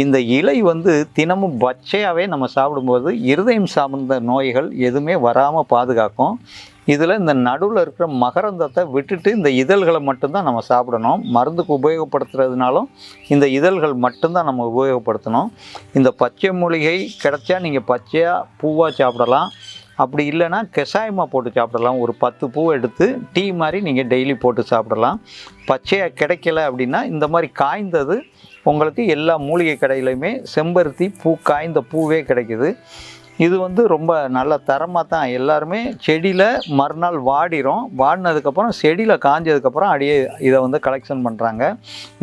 இந்த இலை வந்து தினமும் பச்சையாகவே நம்ம சாப்பிடும்போது இருதயம் சார்ந்த நோய்கள் எதுவுமே வராமல் பாதுகாக்கும். இதில் இந்த நடுவில் இருக்கிற மகரந்தத்தை விட்டுட்டு இந்த இதழ்களை மட்டும்தான் நம்ம சாப்பிடணும். மருந்துக்கு உபயோகப்படுத்துறதுனாலும் இந்த இதழ்கள் மட்டும்தான் நம்ம உபயோகப்படுத்தணும். இந்த பச்சை மூலிகை கிடைச்சா நீங்கள் பச்சையாக பூவாக சாப்பிடலாம். அப்படி இல்லைன்னா கஷாயமாக போட்டு சாப்பிடலாம். ஒரு பத்து பூ எடுத்து டீ மாதிரி நீங்கள் டெய்லி போட்டு சாப்பிடலாம். பச்சையாக கிடைக்கல அப்படின்னா இந்த மாதிரி காய்ந்தது உங்களுக்கு எல்லா மூலிகை கடையிலையுமே செம்பருத்தி பூ காய்ந்த பூவே கிடைக்குது. இது வந்து ரொம்ப நல்ல தரமாக தான் எல்லாருமே செடியில் மறுநாள் வாடிரும். வாடினதுக்கப்புறம் செடியில் காஞ்சதுக்கப்புறம் அப்படியே இதை வந்து கலெக்ஷன் பண்ணுறாங்க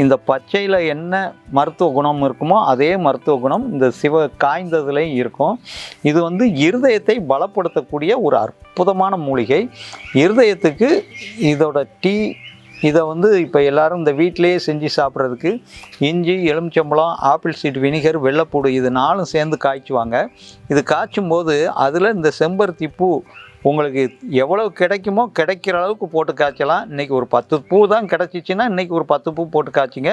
இந்த பச்சையில் என்ன மருத்துவ குணம் இருக்குமோ அதே மருத்துவ குணம் இந்த சிவ காய்ந்ததுலேயும் இருக்கும். இது வந்து இருதயத்தை பலப்படுத்தக்கூடிய ஒரு அற்புதமான மூலிகை. இருதயத்துக்கு இதோட டீ இதை வந்து இப்போ எல்லாரும் இந்த வீட்டிலேயே செஞ்சு சாப்பிட்றதுக்கு இஞ்சி எலுமிச்சம்பழம் ஆப்பிள் சீட் வினிகர் வெள்ளைப்பூடு இது நாலும் சேர்ந்து காய்ச்சுவாங்க. இது காய்ச்சும் போது அதில் இந்த செம்பருத்தி பூ உங்களுக்கு எவ்வளவு கிடைக்குமோ கிடைக்கிற அளவுக்கு போட்டு காய்ச்சலாம். இன்றைக்கி ஒரு பத்து பூ தான் கிடச்சிச்சின்னா இன்றைக்கி ஒரு பத்து பூ போட்டு காய்ச்சிங்க.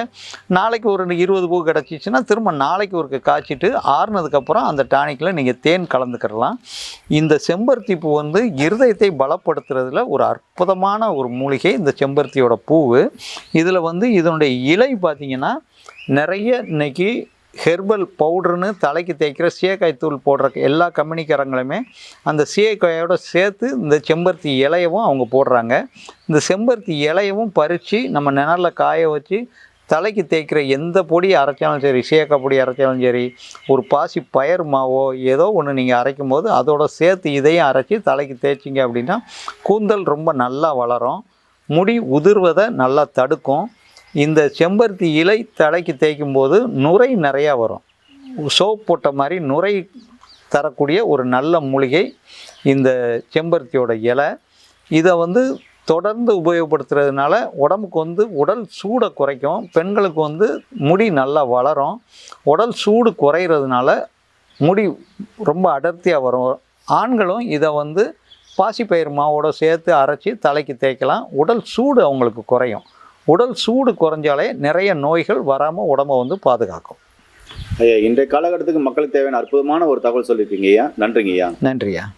நாளைக்கு ஒரு இருபது பூ கிடச்சிச்சின்னா திரும்ப நாளைக்கு ஒரு காய்ச்சிட்டு ஆறுனதுக்கப்புறம் அந்த டானிக்கில் நீங்கள் தேன் கலந்துக்கிடலாம். இந்த செம்பருத்தி பூ வந்து இருதயத்தை பலப்படுத்துறதுல ஒரு அற்புதமான ஒரு மூலிகை இந்த செம்பருத்தியோட பூவு. இதில் வந்து இதனுடைய இலை பார்த்தீங்கன்னா நிறைய இன்றைக்கி ஹெர்பல் பவுடர்னு தலைக்கு தேய்க்கிற சீயக்காய் தூள் போடுற எல்லா கம்பெனிக்காரங்களுமே அந்த சீயக்காயோட சேர்த்து இந்த செம்பருத்தி இலையவும் அவங்க போடுறாங்க. இந்த செம்பருத்தி இலையவும் பறித்து நம்ம நிணலில் காய வச்சு தலைக்கு தேய்க்கிற எந்த பொடி அரைச்சாலும் சரி சீயக்காய் பொடி அரைச்சாலும் சரி ஒரு பாசி பயர் மாவோ ஏதோ ஒன்று நீங்கள் அரைக்கும் போது அதோட சேர்த்து இதையும் அரைச்சி தலைக்கு தேய்ச்சிங்க அப்படின்னா கூந்தல் ரொம்ப நல்லா வளரும். முடி உதிர்வதை நல்லா தடுக்கும். இந்த செம்பருத்தி இலை தலைக்கு தேய்க்கும் போது நுரை நிறையா வரும். சோப் போட்ட மாதிரி நுரை தரக்கூடிய ஒரு நல்ல மூலிகை இந்த செம்பருத்தியோட இலை. இதை வந்து தொடர்ந்து உபயோகப்படுத்துறதுனால உடம்புக்கு வந்து உடல் சூடை குறைக்கும். பெண்களுக்கு வந்து முடி நல்லா வளரும். உடல் சூடு குறையிறதுனால முடி ரொம்ப அடர்த்தியாக வரும். ஆண்களும் இதை வந்து பாசிப்பயிர் மாவோட சேர்த்து அரைச்சி தலைக்கு தேய்க்கலாம். உடல் சூடு அவங்களுக்கு குறையும். உடல் சூடு குறைஞ்சாலே நிறைய நோய்கள் வராமல் உடம்பை வந்து பாதுகாக்கும். ஐயா இன்றைய காலகட்டத்துக்கு மக்களுக்கு தேவையான அற்புதமான ஒரு தகவல் சொல்லியிருக்கீங்க ஐயா. நன்றிங்க ஐயா. நன்றியா